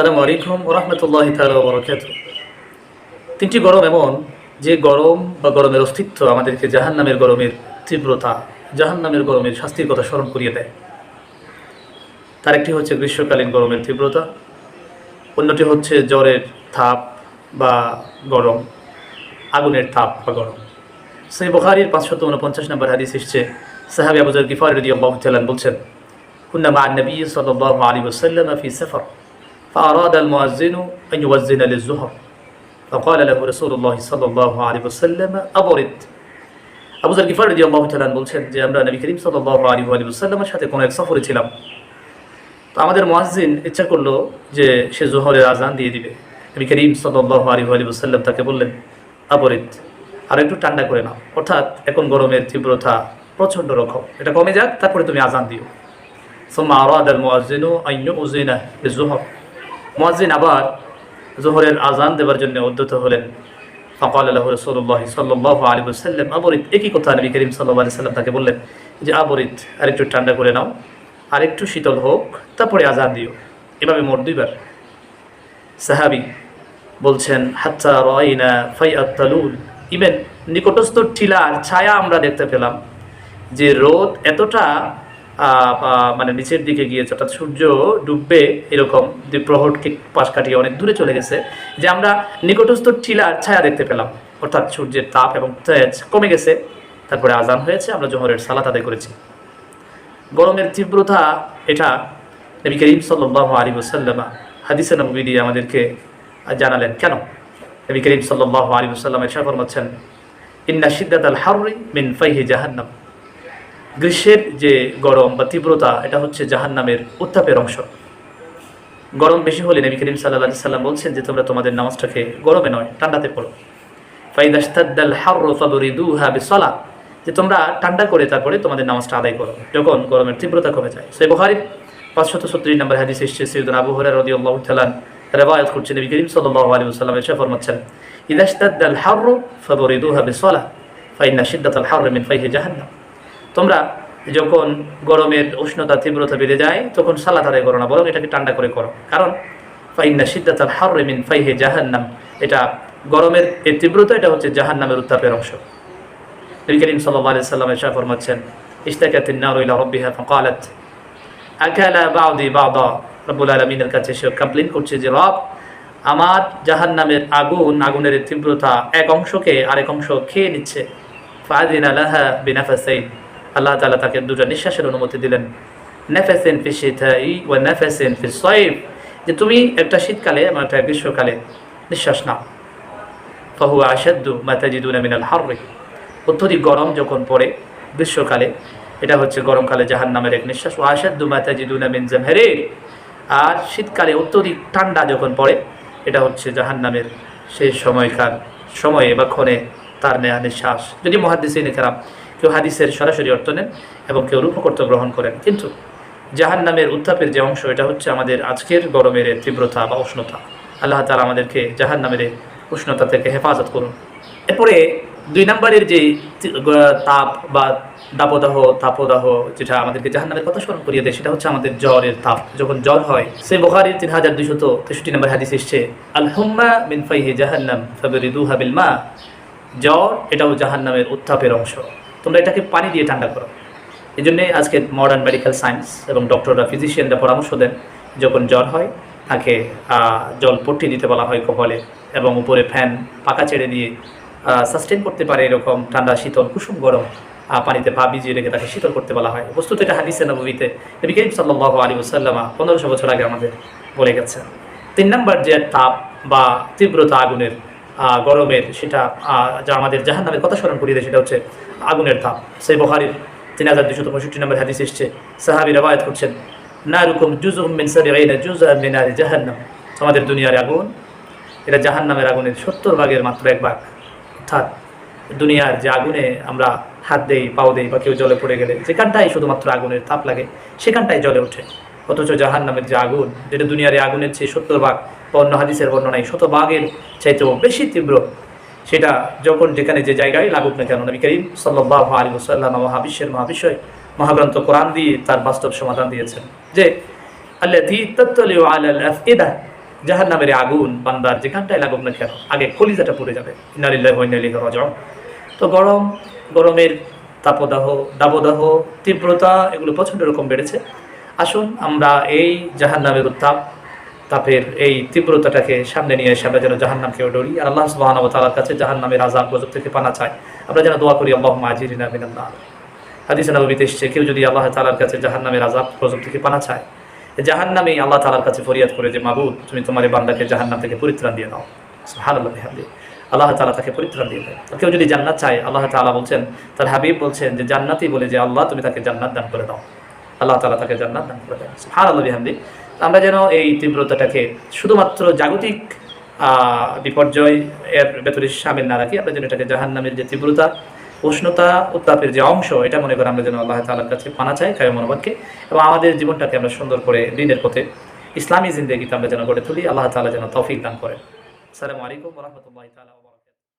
সালাম আলাইকুম রহমতুল্লাহ তালাকাত তিনটি গরম এমন, যে গরম বা গরমের অস্তিত্ব আমাদেরকে জাহান নামের গরমের তীব্রতা জাহান নামের গরমের শাস্তির কথা স্মরণ করিয়ে দেয়। তার একটি হচ্ছে গ্রীষ্মকালীন গরমের তীব্রতা, অন্যটি হচ্ছে জ্বরের তাপ বা গরম, আগুনের তাপ বা গরম। সেই পাঁচশো পাঁচশত উনপঞ্চাশ নম্বর হাদিস এসছে, সাহাবি আবুজার গিফার রদি আল্লাহ বলছেন হুন্নামা আন্নবী নবী সাল্লাহ আলী ওসাল্লাম ফি সফর। فأراد المؤذن أن يؤذن للزهر فقال له رسول الله صلى الله عليه وسلم أبرد আবু জার গিফার রদি আল্লাহ তাল্লান বলছেন যে আমরা নবী করিম সাল্লাহ আলী আলী সাল্লামের সাথে কোনো এক সফরে ছিলাম তো আমাদের মোয়াজ্জিন ইচ্ছা করলো যে সে জোহরের আজান দিয়ে দিবে নবী করিম সাল্লাহ আলী আলী সাল্লাম তাকে বললেন আবরিত আর একটু ঠান্ডা করে নাও অর্থাৎ এখন গরমের তীব্রতা প্রচণ্ড রকম এটা কমে যাক তারপরে তুমি আজান দিও সোম্মা আরাদ আল মোয়াজ্জিনু আইনু উজিনা জোহর মোয়াজ্জিন আবার জোহরের আজান দেওয়ার জন্য উদ্যত হলেন। ফকাল আল্লাহ রসুল্লাহ সাল্লাহ আলী সাল্লাম আবরিত। একই কথা নবী করিম সাল্লাহ আলি সাল্লাম তাকে বললেন যে, আবরিত, আরেকটু ঠান্ডা করে নাও, আরেকটু শীতল হোক, তারপরে আজান দিও। এভাবে মোট দুইবার সাহাবি বলছেন, হাত্তা রয়না ফাই আত্তালুল ইভেন নিকটস্থ টিলার ছায়া আমরা দেখতে পেলাম যে, রোদ এতটা মানে নিচের দিকে গিয়েছে, অর্থাৎ সূর্য ডুববে এরকম প্রহরকে পাশ কাটিয়ে অনেক দূরে চলে গেছে, যে আমরা নিকটস্থ টিলার ছায়া দেখতে পেলাম। অর্থাৎ সূর্যের তাপ এবং কমে গেছে, তারপরে আজান হয়েছে, আমরা জোহরের সালাত আদায় করেছি। গরমের তীব্রতা এটা নবী করিম সাল্লাহ আলী ওসাল্লামা হাদিসে নবী দিয়ে আমাদেরকে জানালেন, কেন? নবী করিম সাল্লাহ আলী ওসাল্লাম এসা ফরমাচ্ছেন, ইন্না সিদ্দাত আল হারি মিন ফাইহি জাহান্নাম। গ্রীষ্মের যে গরম বা তীব্রতা, এটা হচ্ছে জাহান্নামের উত্তাপের অংশ। গরম বেশি হলে নবী করিম সাল্লাহ সাল্লাম বলছেন যে, তোমরা তোমাদের নামাজটাকে গরমে নয়, ঠান্ডাতে পড়ো। ফাইদাস্তাদ্দাল হার ফাবরিদুহা বিসলা যে তোমরা ঠান্ডা করে তারপরে তোমাদের নামাজটা আদায় করো, যখন গরমের তীব্রতা কমে যায়। সেই বহারি পাঁচশত সত্তর নম্বর হাদিস এসছে সৈয়দুল আবু হরার রদি আল্লাহ তালান রেবায়ত করছেন নবী করিম সাল্লাহ আলী সাল্লাম এসে ফরমাচ্ছেন ইদাস্তাদ্দাল হার ফাবরিদুহা বিসলা ফাইন্না সিদ্দাত আল হার মিন ফাইহে জাহান্নাম। তোমরা যখন গরমের উষ্ণতা, তীব্রতা বেড়ে যায়, তখন সালাদ আদায় করো না, বরং এটাকে ঠান্ডা করে করো। কারণ, ফাইন্না সিদ্ধাতাল হার মিন ফাইহে জাহান্নাম। এটা গরমের এই তীব্রতা, এটা হচ্ছে জাহান্নামের উত্তাপের অংশ। করিম সাল্লি সাল্লাম এসা ফরমাচ্ছেন ইস্তাকাতিন কাছে সে করছে আমার আগুন, আগুনের তীব্রতা এক অংশকে আরেক অংশ খেয়ে নিচ্ছে। আল্লাহ তালা তাকে দুটো নিঃশ্বাসের অনুমতি দিলেন। নাফাসিন ফি শিতাই ওয়া নাফাসিন ফি সাইফ যে তুমি একটা শীতকালে এবং একটা গ্রীষ্মকালে নিঃশ্বাস নাও। ফাহুয়া আসাদ্দু মাতাজিদুনা মিনাল হাররি। অত্যধিক গরম যখন পড়ে গ্রীষ্মকালে, এটা হচ্ছে গরমকালে জাহান নামের এক নিঃশ্বাস। ও আসাদ্দু মাতাজিদুনা মিন জামহেরে আর শীতকালে অত্যধিক ঠান্ডা যখন পড়ে, এটা হচ্ছে জাহান নামের সেই সময়কার সময়ে বা ক্ষণে তার নেয়া নিঃশ্বাস। যদি মহাদিসিন কেরাম কেউ হাদিসের সরাসরি অর্থ নেন এবং কেউ রূপকর্ত গ্রহণ করেন। কিন্তু জাহান নামের উত্তাপের যে অংশ, এটা হচ্ছে আমাদের আজকের গরমের তীব্রতা বা উষ্ণতা। আল্লাহ তালা আমাদেরকে জাহান নামের উষ্ণতা থেকে হেফাজত করুন। এরপরে দুই নম্বরের যে তাপ বা দাপদাহ, তাপদাহ, যেটা আমাদেরকে জাহান্নামের কথা স্মরণ করিয়ে দেয়, সেটা হচ্ছে আমাদের জ্বরের তাপ। যখন জ্বর হয় সে বোখারির তিন হাজার দুইশত তেষট্টি নম্বর হাদিস এসছে আল হুম্মা মিন ফাইহি জাহান্নাম ফাবরিদুহা বিল মা। জ্বর, এটাও জাহান্নামের উত্তাপের অংশ। তোমরা এটাকে পানি দিয়ে ঠান্ডা করো। এই জন্যে আজকে মডার্ন মেডিকেল সায়েন্স এবং ডক্টররা ফিজিশিয়ানরা পরামর্শ দেন, যখন জ্বর হয়, তাকে জল পট্টি দিতে বলা হয় কপালে এবং উপরে ফ্যান পাকা ছেড়ে দিয়ে সাস্টেন করতে পারে এরকম ঠান্ডা, শীতল, কুসুম, গরম পানিতে পা ভিজিয়ে রেখে তাকে শীতল করতে বলা হয়। বস্তুত এটা হাদিসে নবীতে নবী করিম সাল্লাহ আলী ওসাল্লামা পনেরোশো বছর আগে আমাদের বলে গেছেন। তিন নম্বর যে তাপ বা তীব্রতা আগুনের গরমের সেটা যা আমাদের জাহান নামের কথা স্মরণ করিয়ে দেয়, সেটা হচ্ছে আগুনের ধাপ। সেই বহারির তিন হাজার দুশো পঁয়ষট্টি নম্বর হাদিস এসছে, সাহাবি রবায়ত করছেন না রুকুম জুজা মিন নারি জাহান্নাম। আমাদের দুনিয়ার আগুন, এটা জাহান্নামের আগুনের সত্তর ভাগের মাত্র এক ভাগ। অর্থাৎ দুনিয়ার যে আগুনে আমরা হাত দেই, পাও দেই, বা কেউ জলে পড়ে গেলে যেখানটাই শুধুমাত্র আগুনের তাপ লাগে সেখানটাই জলে ওঠে। অথচ জাহান নামের যে আগুন, যেটা দুনিয়ার আগুনের চেয়ে সত্তর ভাগ অন্য হাদিসের বর্ণনায় শত ভাগের চাইতেও বেশি তীব্র। সেটা যখন যেখানে যে জায়গায় লাগুক না কেন, নবী করিম সাল্লাহ আলী ওসাল্লাম মহাবিশ্বের মহাবিশ্বয় মহাগ্রন্থ কোরআন দিয়ে তার বাস্তব সমাধান দিয়েছেন। যে আল্লাহ জাহান নামের আগুন বান্দার যেখানটায় লাগুক না কেন, আগে কলিজাটা পড়ে যাবে। ইনালিল্লাহ তো গরম, গরমের তাপদাহ, দাবদাহ, তীব্রতা এগুলো প্রচণ্ড রকম বেড়েছে। আসুন, আমরা এই জাহান নামের উত্তাপ, তাপের এই তীব্রতাটাকে সামনে নিয়ে এসে আমরা যেন জাহান নামকেও ডরি। আর আল্লাহ সুবাহ তালার কাছে জাহান নামের আজাব গজব থেকে পানা চাই আমরা যেন দোয়া করি আল্লাহ আজিরিনা মিনাল্লাহ নবীতে এসছে, কেউ যদি আল্লাহ তালার কাছে জাহান নামের আজাব গজব থেকে পানা চায় জাহান নামে আল্লাহ তালার কাছে ফরিয়াদ করে যে, মাবুদ, তুমি তোমার এই বান্দাকে জাহান নাম থেকে পরিত্রাণ দিয়ে দাও। বিহামদি। আল্লাহ তালা তাকে পরিত্রাণ দিয়ে দেয়। কেউ যদি জান্নাত চায়, আল্লাহ তালা বলছেন, তার হাবিব বলছেন যে জান্নাতই বলে যে, আল্লাহ, তুমি তাকে জান্নাত দান করে দাও। আল্লাহ তালা তাকে জান্নাত দান করে দেয় সুবহান আল্লাহ বিহামদি আমরা যেন এই তীব্রতাটাকে শুধুমাত্র জাগতিক বিপর্যয় এর ভেতরে সামিল না রাখি, আমরা যেন এটাকে জাহান নামের যে তীব্রতা, উষ্ণতা, উত্তাপের যে অংশ, এটা মনে করে আমরা যেন আল্লাহ তালার কাছে পানা চাই কায় মনোবাক্যে এবং আমাদের জীবনটাকে আমরা সুন্দর করে দিনের পথে ইসলামী জিন্দগিতে আমরা যেন গড়ে তুলি, আল্লাহ তালা যেন তৌফিক দান করেন। আসসালামু আলাইকুম রহমতুল্লাহ তালা